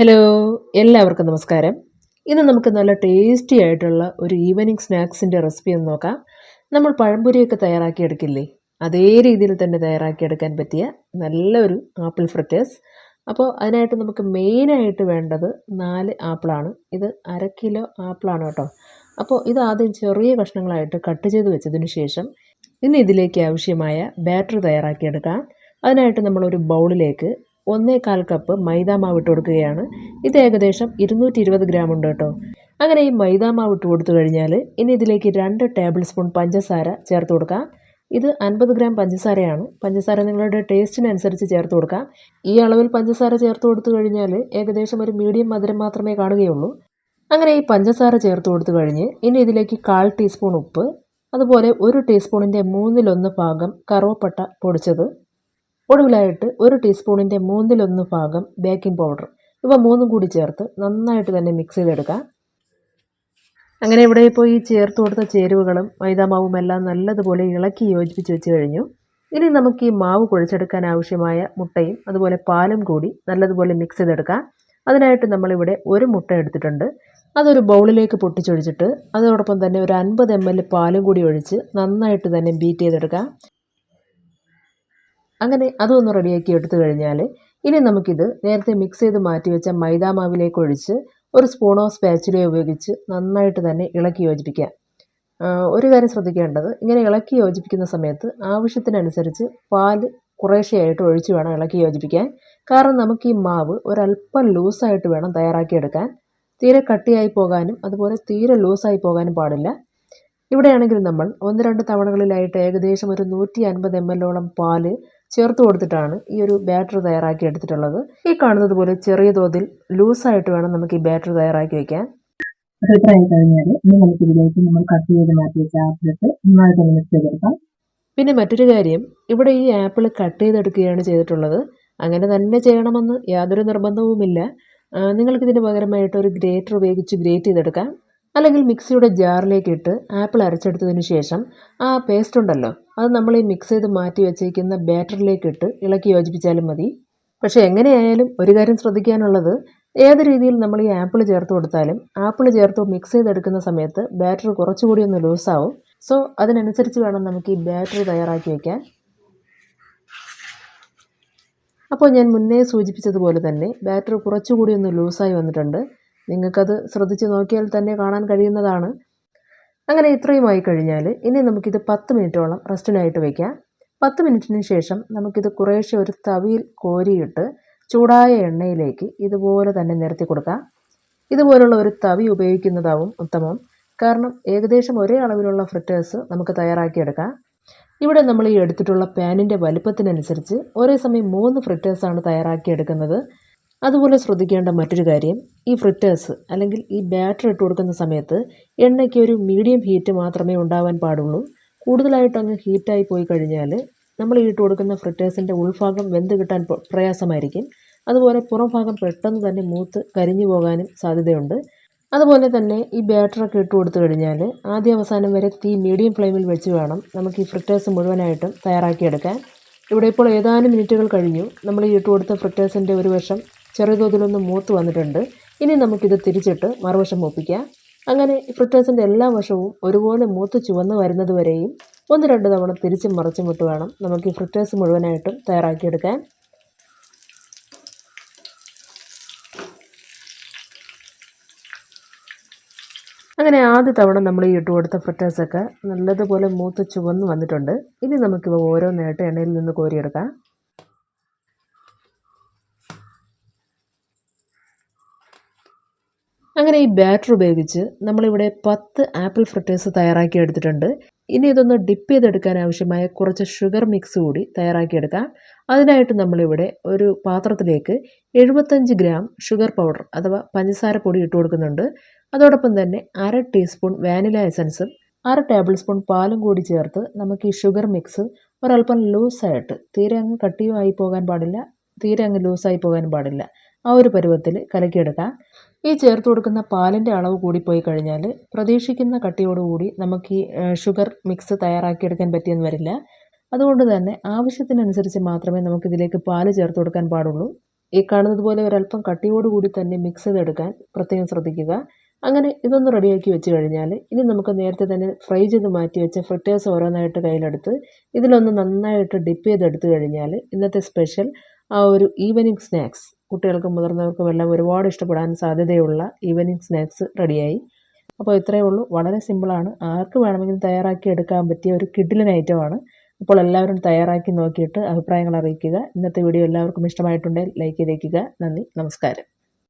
Hello എല്ലാവർക്കും നമസ്കാരം. ഇന്ന് നമുക്ക് നല്ല ടേസ്റ്റി ആയിട്ടുള്ള ഒരു ഈവനിങ് സ്നാക്സിന്റെ റെസിപ്പി ഒന്ന് നോക്കാം. നമ്മൾ പഴംപൊരിയൊക്കെ തയ്യാറാക്കിയെടുക്കില്ലേ? അതേ രീതിയിൽ തന്നെ തയ്യാറാക്കിയെടുക്കാൻ പറ്റിയ നല്ലൊരു ആപ്പിൾ ഫ്രിറ്റേഴ്സ് അപ്പോൾ അതിനായിട്ട് നമുക്ക് മെയിനായിട്ട് വേണ്ടത് നാല് ആപ്പിളാണ് ഇത് അര കിലോ ആപ്പിളാണ് കേട്ടോ. അപ്പോൾ ഇത് ആദ്യം ചെറിയ കഷ്ണങ്ങളായിട്ട് കട്ട് ചെയ്ത് വെച്ചതിന് ശേഷം ഇനി ഇതിലേക്ക് ആവശ്യമായ ബാറ്റർ തയ്യാറാക്കിയെടുക്കാം. അതിനായിട്ട് നമ്മളൊരു ബൗളിലേക്ക് ഒന്നേകാൽ കപ്പ് മൈദാ മാവ് ഇട്ട് കൊടുക്കുകയാണ്. ഇത് ഏകദേശം ഇരുന്നൂറ്റി ഇരുപത് ഗ്രാം ഉണ്ട് കേട്ടോ. അങ്ങനെ ഈ മൈദാ മാവ് ഇട്ട് കൊടുത്തു കഴിഞ്ഞാൽ ഇനി ഇതിലേക്ക് രണ്ട് ടേബിൾ സ്പൂൺ പഞ്ചസാര ചേർത്ത് കൊടുക്കാം. ഇത് അൻപത് ഗ്രാം പഞ്ചസാരയാണ്. പഞ്ചസാര നിങ്ങളുടെ ടേസ്റ്റിനനുസരിച്ച് ചേർത്ത് കൊടുക്കാം. ഈ അളവിൽ പഞ്ചസാര ചേർത്ത് കൊടുത്തു കഴിഞ്ഞാൽ ഏകദേശം ഒരു മീഡിയം മധുരം മാത്രമേ കാണുകയുള്ളൂ. അങ്ങനെ ഈ പഞ്ചസാര ചേർത്ത് കൊടുത്തു കഴിഞ്ഞ് ഇനി ഇതിലേക്ക് കാൽ ടീസ്പൂൺ ഉപ്പ് അതുപോലെ ഒരു ടീസ്പൂണിന്റെ മൂന്നിലൊന്ന് ഭാഗം കറുവപ്പട്ട പൊടിച്ചത് ഒടുവിലായിട്ട് ഒരു ടീസ്പൂണിന്റെ മൂന്നിലൊന്ന് ഭാഗം ബേക്കിംഗ് പൗഡർ. ഇവ മൂന്നും കൂടി ചേർത്ത് നന്നായിട്ട് തന്നെ മിക്സ് ചെയ്തെടുക്കാം. അങ്ങനെ ഇവിടെ ഇപ്പോൾ ഈ ചേർത്ത് കൊടുത്ത ചേരുവകളും മൈദാമാവും എല്ലാം നല്ലതുപോലെ ഇളക്കി യോജിപ്പിച്ച് വെച്ച് കഴിഞ്ഞു. ഇനി നമുക്ക് ഈ മാവ് കുഴച്ചെടുക്കാൻ ആവശ്യമായ മുട്ടയും അതുപോലെ പാലും കൂടി നല്ലതുപോലെ മിക്സ് ചെയ്തെടുക്കാം. അതിനായിട്ട് നമ്മളിവിടെ ഒരു മുട്ട എടുത്തിട്ടുണ്ട്. അതൊരു ബൗളിലേക്ക് പൊട്ടിച്ചൊഴിച്ചിട്ട് അതോടൊപ്പം തന്നെ ഒരു അൻപത് എം എൽ പാലും കൂടി ഒഴിച്ച് നന്നായിട്ട് തന്നെ ബീറ്റ് ചെയ്തെടുക്കാം. അങ്ങനെ അതൊന്ന് റെഡിയാക്കി എടുത്തു കഴിഞ്ഞാൽ ഇനി നമുക്കിത് നേരത്തെ മിക്സ് ചെയ്ത് മാറ്റി വെച്ച മൈദാ മാവിലേക്ക് ഒഴിച്ച് ഒരു സ്പൂണോ സ്പാച്ചിലോ ഉപയോഗിച്ച് നന്നായിട്ട് തന്നെ ഇളക്കി യോജിപ്പിക്കാം ഒരു കാര്യം ശ്രദ്ധിക്കേണ്ടത് ഇങ്ങനെ ഇളക്കി യോജിപ്പിക്കുന്ന സമയത്ത് ആവശ്യത്തിനനുസരിച്ച് പാൽ കുറേശ്ശെയായിട്ട് ഒഴിച്ച് വേണം ഇളക്കി യോജിപ്പിക്കാൻ. കാരണം നമുക്ക് ഈ മാവ് ഒരല്പം ലൂസായിട്ട് വേണം തയ്യാറാക്കിയെടുക്കാൻ. തീരെ കട്ടിയായി പോകാനും അതുപോലെ തീരെ ലൂസായി പോകാനും പാടില്ല. ഇവിടെയാണെങ്കിൽ നമ്മൾ ഒന്ന് രണ്ട് തവണകളിലായിട്ട് ഏകദേശം ഒരു നൂറ്റി അൻപത് എം എല്ലോളം പാൽ ചേർത്ത് കൊടുത്തിട്ടാണ് ഈ ഒരു ബാറ്റർ തയ്യാറാക്കി എടുത്തിട്ടുള്ളത്. ഈ കാണുന്നത് പോലെ ചെറിയ തോതിൽ ലൂസായിട്ട് വേണം നമുക്ക് ഈ ബാറ്റർ തയ്യാറാക്കി വെക്കാൻ. ആയി കഴിഞ്ഞാൽ ഇനി നമുക്ക് ഇതിലേക്ക് നമ്മൾ കട്ട് ചെയ്ത് മാറ്റി വെച്ച ആപ്പിളിട്ട് നന്നായിട്ട് മിക്സ് ചെയ്തെടുക്കാം. പിന്നെ മറ്റൊരു കാര്യം ഇവിടെ ഈ ആപ്പിൾ കട്ട് ചെയ്തെടുക്കുകയാണ് ചെയ്തിട്ടുള്ളത്. അങ്ങനെ തന്നെ ചെയ്യണമെന്ന് യാതൊരു നിർബന്ധവുമില്ല. നിങ്ങൾക്ക് ഇതിന് പകരമായിട്ട് ഒരു ഗ്രേറ്റർ ഉപയോഗിച്ച് ഗ്രേറ്റ് ചെയ്തെടുക്കാം. അല്ലെങ്കിൽ മിക്സിയുടെ ജാറിലേക്ക് ഇട്ട് ആപ്പിൾ അരച്ചെടുത്തതിന് ശേഷം ആ പേസ്റ്റ് ഉണ്ടല്ലോ അത് നമ്മൾ ഈ മിക്സ് ചെയ്ത് മാറ്റി വെച്ചേക്കുന്ന ബാറ്ററിലേക്ക് ഇട്ട് ഇളക്കി യോജിപ്പിച്ചാലും മതി. പക്ഷേ എങ്ങനെയായാലും ഒരു കാര്യം ശ്രദ്ധിക്കാനുള്ളത് ഏത് രീതിയിൽ നമ്മൾ ഈ ആപ്പിൾ ചേർത്ത് കൊടുത്താലും ആപ്പിൾ ചേർത്ത് മിക്സ് ചെയ്തെടുക്കുന്ന സമയത്ത് ബാറ്ററി കുറച്ചുകൂടി ഒന്ന് ലൂസാവും സോ അതിനനുസരിച്ച് വേണം നമുക്ക് ഈ ബാറ്ററി തയ്യാറാക്കി വയ്ക്കാൻ അപ്പോൾ ഞാൻ മുന്നേ സൂചിപ്പിച്ചതുപോലെ തന്നെ ബാറ്ററി കുറച്ചുകൂടി ഒന്ന് ലൂസായി വന്നിട്ടുണ്ട്. നിങ്ങൾക്കത് ശ്രദ്ധിച്ച് നോക്കിയാൽ തന്നെ കാണാൻ കഴിയുന്നതാണ്. അങ്ങനെ ഇത്രയുമായി കഴിഞ്ഞാൽ ഇനി നമുക്കിത് പത്ത് മിനിറ്റോളം റെസ്റ്റിനായിട്ട് വയ്ക്കാം. പത്ത് മിനിറ്റിന് ശേഷം നമുക്കിത് കുറേശ്ശെ ഒരു തവിയിൽ കോരിയിട്ട് ചൂടായ എണ്ണയിലേക്ക് ഇതുപോലെ തന്നെ നിരത്തി കൊടുക്കാം. ഇതുപോലുള്ള ഒരു തവി ഉപയോഗിക്കുന്നതാവും ഉത്തമം. കാരണം ഏകദേശം ഒരേ അളവിലുള്ള ഫ്രിറ്റേഴ്സ് നമുക്ക് തയ്യാറാക്കിയെടുക്കാം. ഇവിടെ നമ്മൾ ഈ എടുത്തിട്ടുള്ള പാനിന്റെ വലുപ്പത്തിനനുസരിച്ച് ഒരേ സമയം മൂന്ന് ഫ്രിറ്റേഴ്സാണ് തയ്യാറാക്കിയെടുക്കുന്നത്. അതുപോലെ ശ്രദ്ധിക്കേണ്ട മറ്റൊരു കാര്യം ഈ ഫ്രിറ്റേഴ്സ് അല്ലെങ്കിൽ ഈ ബാറ്റർ ഇട്ട് കൊടുക്കുന്ന സമയത്ത് എണ്ണയ്ക്ക് ഒരു മീഡിയം ഹീറ്റ് മാത്രമേ ഉണ്ടാവാൻ പാടുള്ളൂ. കൂടുതലായിട്ട് അങ്ങ് ഹീറ്റായി പോയി കഴിഞ്ഞാൽ നമ്മൾ ഇട്ട് കൊടുക്കുന്ന ഫ്രിറ്റേഴ്സിന്റെ ഉൾഭാഗം വെന്ത് കിട്ടാൻ പ്രയാസമായിരിക്കും. അതുപോലെ പുറം ഭാഗം പെട്ടെന്ന് തന്നെ മൂത്ത് കരിഞ്ഞു പോകാനും സാധ്യതയുണ്ട്. അതുപോലെ തന്നെ ഈ ബാറ്ററൊക്കെ ഇട്ട് കൊടുത്തു കഴിഞ്ഞാൽ ആദ്യ അവസാനം വരെ തീ മീഡിയം ഫ്ലെയിമിൽ വെച്ച് വേണം നമുക്ക് ഈ ഫ്രിറ്റേഴ്സ് മുഴുവനായിട്ടും തയ്യാറാക്കിയെടുക്കാൻ. ഇവിടെ ഇപ്പോൾ ഏതാനും മിനിറ്റുകൾ കഴിഞ്ഞു. നമ്മൾ ഈ ഇട്ട് കൊടുത്ത ഫ്രിറ്റേഴ്സിന്റെ ഒരു വശം ചെറിയ തോതിലൊന്ന് മൂത്ത് വന്നിട്ടുണ്ട്. ഇനി നമുക്കിത് തിരിച്ചിട്ട് മറുവശം മൂപ്പിക്കാം. അങ്ങനെ ഫ്രിറ്റേഴ്സിന്റെ എല്ലാ വശവും ഒരുപോലെ മൂത്ത് ചുവന്ന് വരുന്നത് വരെയും ഒന്ന് രണ്ട് തവണ തിരിച്ചും മറിച്ചും വിട്ട് വേണം നമുക്ക് ഈ ഫ്രിറ്റേഴ്സ് മുഴുവനായിട്ടും തയ്യാറാക്കിയെടുക്കാൻ. അങ്ങനെ ആദ്യ തവണ നമ്മൾ ഈ ഇട്ട് കൊടുത്ത ഫ്രിറ്റേഴ്സൊക്കെ നല്ലതുപോലെ മൂത്ത് ചുവന്ന് വന്നിട്ടുണ്ട്. ഇനി നമുക്കിവ ഓരോന്നായിട്ട് എണ്ണയിൽ നിന്ന് കോരിയെടുക്കാം. അങ്ങനെ ഈ ബാറ്റർ ഉപയോഗിച്ച് നമ്മളിവിടെ പത്ത് ആപ്പിൾ ഫ്രിറ്റേഴ്സ് തയ്യാറാക്കി എടുത്തിട്ടുണ്ട്. ഇനി ഇതൊന്ന് ഡിപ്പ് ചെയ്തെടുക്കാൻ ആവശ്യമായ കുറച്ച് ഷുഗർ മിക്സ് കൂടി തയ്യാറാക്കിയെടുക്കാം അതിനായിട്ട് നമ്മളിവിടെ ഒരു പാത്രത്തിലേക്ക് എഴുപത്തഞ്ച് ഗ്രാം ഷുഗർ പൗഡർ അഥവാ പഞ്ചസാര പൊടി ഇട്ട് കൊടുക്കുന്നുണ്ട്. അതോടൊപ്പം തന്നെ അര ടീസ്പൂൺ വാനില എസൻസും അര ടേബിൾ സ്പൂൺ പാലും കൂടി ചേർത്ത് നമുക്ക് ഈ ഷുഗർ മിക്സ് ഒരല്പം ലൂസായിട്ട് തീരെ അങ്ങ് കട്ടിയുമായി പോകാൻ പാടില്ല. തീരെ അങ്ങ് ലൂസായി പോകാൻ പാടില്ല. ആ ഒരു പരുവത്തിൽ കലക്കിയെടുക്കാം. ഈ ചേർത്ത് കൊടുക്കുന്ന പാലിന്റെ അളവ് കൂടിപ്പോയി കഴിഞ്ഞാൽ പ്രതീക്ഷിക്കുന്ന കട്ടിയോടുകൂടി നമുക്ക് ഈ ഷുഗർ മിക്സ് തയ്യാറാക്കിയെടുക്കാൻ പറ്റിയെന്ന് വരില്ല. അതുകൊണ്ട് തന്നെ ആവശ്യത്തിനനുസരിച്ച് മാത്രമേ നമുക്കിതിലേക്ക് പാൽ ചേർത്ത് കൊടുക്കാൻ പാടുള്ളൂ. ഈ കാണുന്നത് പോലെ ഒരല്പം കട്ടിയോടുകൂടി തന്നെ മിക്സ് ചെയ്തെടുക്കാൻ പ്രത്യേകം ശ്രദ്ധിക്കുക. അങ്ങനെ ഇതൊന്ന് റെഡിയാക്കി വെച്ച് കഴിഞ്ഞാൽ ഇനി നമുക്ക് നേരത്തെ തന്നെ ഫ്രൈ ചെയ്ത് മാറ്റി വെച്ച ഫ്രിറ്റേഴ്സ് ഓരോന്നായിട്ട് കയ്യിലെടുത്ത് ഇതിലൊന്ന് നന്നായിട്ട് ഡിപ്പ് ചെയ്തെടുത്ത് കഴിഞ്ഞാൽ ഇന്നത്തെ സ്പെഷ്യൽ ആ ഒരു ഈവനിങ് സ്നാക്സ് കുട്ടികൾക്കും മുതിർന്നവർക്കും എല്ലാം ഒരുപാട് ഇഷ്ടപ്പെടാൻ സാധ്യതയുള്ള ഈവനിങ് സ്നാക്സ് റെഡിയായി. അപ്പോൾ ഇത്രയേ ഉള്ളൂ. വളരെ സിമ്പിളാണ് ആർക്ക് വേണമെങ്കിലും തയ്യാറാക്കി എടുക്കാൻ പറ്റിയ ഒരു കിഡിലൻ ഐറ്റമാണ് അപ്പോൾ എല്ലാവരും തയ്യാറാക്കി നോക്കിയിട്ട് അഭിപ്രായങ്ങൾ അറിയിക്കുക. ഇന്നത്തെ വീഡിയോ എല്ലാവർക്കും ഇഷ്ടമായിട്ടുണ്ടെങ്കിൽ ലൈക്ക് ചെയ്തേക്കുക. നന്ദി. നമസ്കാരം.